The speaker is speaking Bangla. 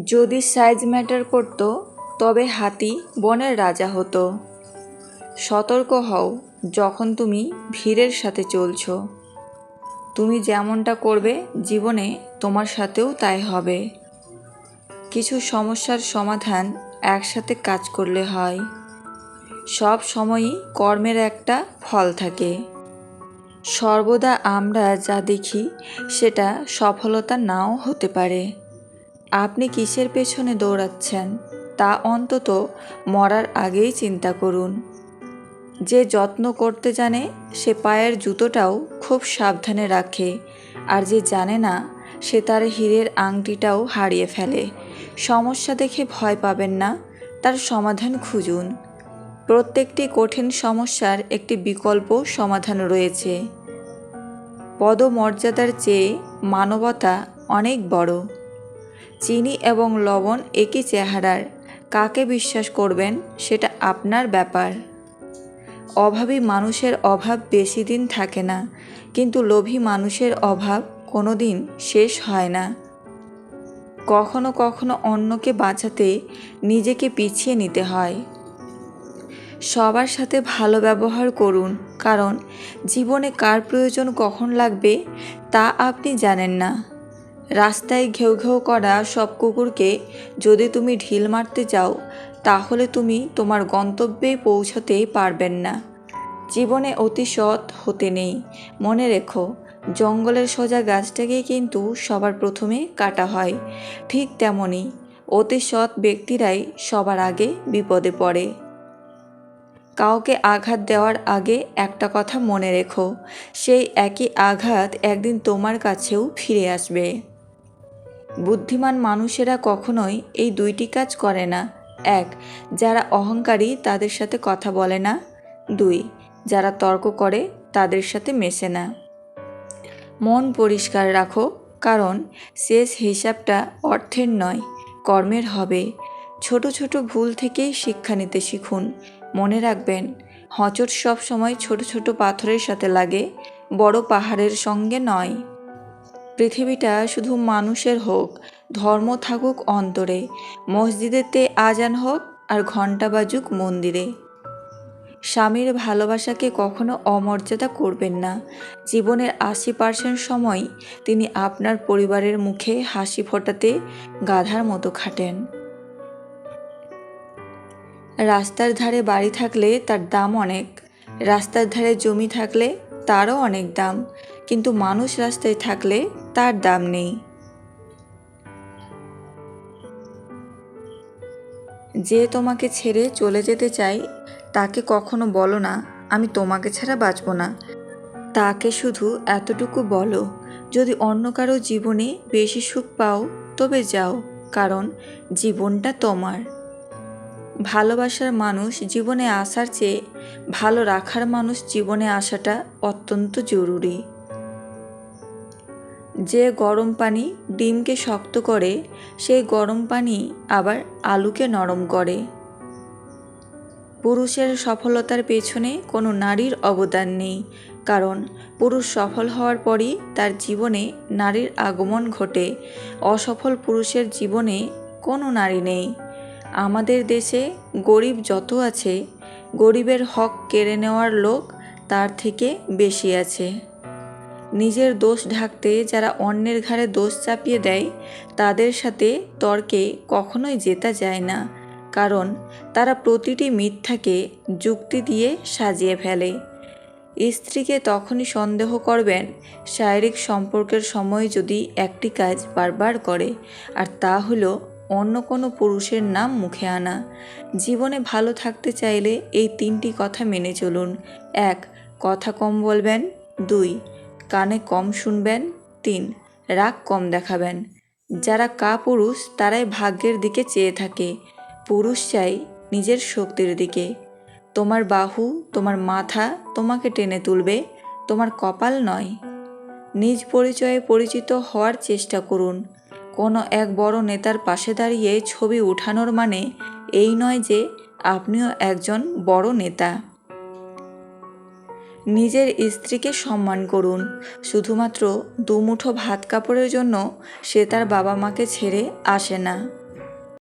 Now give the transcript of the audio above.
যদি সাইজ ম্যাটার করত, তবে হাতি বনের রাজা হতো। সতর্ক হও যখন তুমি ভিড়ের সাথে চলছ। তুমি যেমনটা করবে, জীবনে তোমার সাথেও তাই হবে। কিছু সমস্যার সমাধান একসাথে কাজ করলে হয়। সব সময়ই কর্মের একটা ফল থাকে। সর্বদা আমরা যা দেখি, সেটা সফলতা নাও হতে পারে। আপনি কিসের পেছনে দৌড়াচ্ছেন? তা অন্তত মরার আগেই চিন্তা করুন। যে যত্ন করতে জানে, সে পায়ের জুতোটাও খুব সাবধানে রাখে। আর যে জানে না, সে তার হীরের আংটিটাও হারিয়ে ফেলে। সমস্যা দেখে ভয় পাবেন না, তার সমাধান খুঁজুন। প্রত্যেকটি কঠিন সমস্যার একটি বিকল্প সমাধান রয়েছে। পদমর্যাদার চেয়ে মানবতা অনেক বড়। চিনি এবং লবণ একই চেহারার। কাকে বিশ্বাস করবেন সেটা আপনার ব্যাপার। অভাবী মানুষের অভাব বেশি দিন থাকে না, কিন্তু লোভী মানুষের অভাব কোনো দিন শেষ হয় না। কখনো কখনো অন্যকে বাঁচাতে নিজেকে পিছিয়ে নিতে হয়। সবার সাথে ভালো ব্যবহার করুন, কারণ জীবনে কার প্রয়োজন কখন লাগবে তা আপনি জানেন না। রাস্তায় ঘেউ ঘেউ করা সব কুকুরকে যদি তুমি ঢিল মারতে যাও তাহলে তুমি তোমার গন্তব্যে পৌঁছতেই পারবেন না। জীবনে অতি সৎ হতে নেই। মনে রেখো, জঙ্গলের সোজা গাছটাকেই কিন্তু সবার প্রথমে কাটা হয়। ঠিক তেমনই অতি সৎ ব্যক্তিরাই সবার আগে বিপদে পড়ে। কাউকে আঘাত দেওয়ার আগে একটা কথা মনে রেখো, সেই একই আঘাত একদিন তোমার কাছেও ফিরে আসবে। বুদ্ধিমান মানুষেরা কখনোই এই দুইটি কাজ করে না। এক, যারা অহংকারী, তাদের সাথে কথা বলে না। দুই, যারা তর্ক করে, তাদের সাথে মেশে না। মন পরিষ্কার রাখো, কারণ শেষ হিসাবটা অর্থের নয়, কর্মের হবে। ছোট ছোট ভুল থেকেই শিক্ষা নিতে শিখুন। মনে রাখবেন, হচট সব সময় ছোট ছোট পাথরের সাথে লাগে, বড় পাহাড়ের সঙ্গে নয়। পৃথিবীটা শুধু মানুষের হোক, ধর্ম থাকুক অন্তরে, মসজিদেতে আজান হোক আর ঘণ্টা বাজুক মন্দিরে। স্বামীর ভালোবাসাকে কখনো অমর্যাদা করবেন না। জীবনের আশি পার্সেন্ট সময় তিনি আপনার পরিবারের মুখে হাসি ফোটাতে গাধার মতো খাটেন। রাস্তার ধারে বাড়ি থাকলে তার দাম অনেক, রাস্তার ধারে জমি থাকলে তারও অনেক দাম। কিন্তু মানুষ রাস্তায় থাকলে তার দাম নেই। যে তোমাকে ছেড়ে চলে যেতে চাই তাকে কখনো বলো না, আমি তোমাকে ছাড়া বাঁচব না। তাকে শুধু এতটুকু বলো, যদি অন্য কারও জীবনে বেশি সুখ পাও, তবে যাও, কারণ জীবনটা তোমার। ভালোবাসার মানুষ জীবনে আসার চেয়ে ভালো রাখার মানুষ জীবনে আসাটা অত্যন্ত জরুরি। যে গরম পানি ডিমকে শক্ত করে, সেই গরম পানি আবার আলুকে নরম করে। পুরুষের সফলতার পেছনে কোনো নারীর অবদান নেই, কারণ পুরুষ সফল হওয়ার পরই তার জীবনে নারীর আগমন ঘটে। অসফল পুরুষের জীবনে কোনো নারী নেই। আমাদের দেশে গরিব যত আছে, গরিবের হক কেড়ে নেওয়ার লোক তার থেকে বেশি আছে। নিজের দোষ ঢাকতে যারা অন্যের ঘাড়ে দোষ চাপিয়ে দেয়, তাদের সাথে তর্কে কখনোই জেতা যায় না। কারণ তারা প্রতিটি মিথ্যাকে যুক্তি দিয়ে সাজিয়ে ফেলে। স্ত্রীকে তখনই সন্দেহ করবেন, শারীরিক সম্পর্কের সময় যদি একটি কাজ বারবার করে, আর তা হলো অন্য কোনো পুরুষের নাম মুখে আনা। জীবনে ভালো থাকতে চাইলে এই তিনটি কথা মেনে চলুন। এক, কথা কম বলবেন। দুই কানে কম শুনবেন, তিন, রাগ কম দেখাবেন। যারা কা পুরুষ তারাই ভাগ্যের দিকে চেয়ে থাকে। পুরুষ চাই নিজের শক্তির দিকে। তোমার বাহু, তোমার মাথা তোমাকে টেনে তুলবে, তোমার কপাল নয়। নিজ পরিচয়ে পরিচিত হওয়ার চেষ্টা করুন। কোনো এক বড় নেতার পাশে দাঁড়িয়ে ছবি উঠানোর মানে এই নয় যে আপনিও একজন বড় নেতা। নিজের স্ত্রীকে সম্মান করুন। শুধুমাত্র দুমুঠো ভাত কাপড়ের জন্য সে তার বাবা মাকে ছেড়ে আসে না।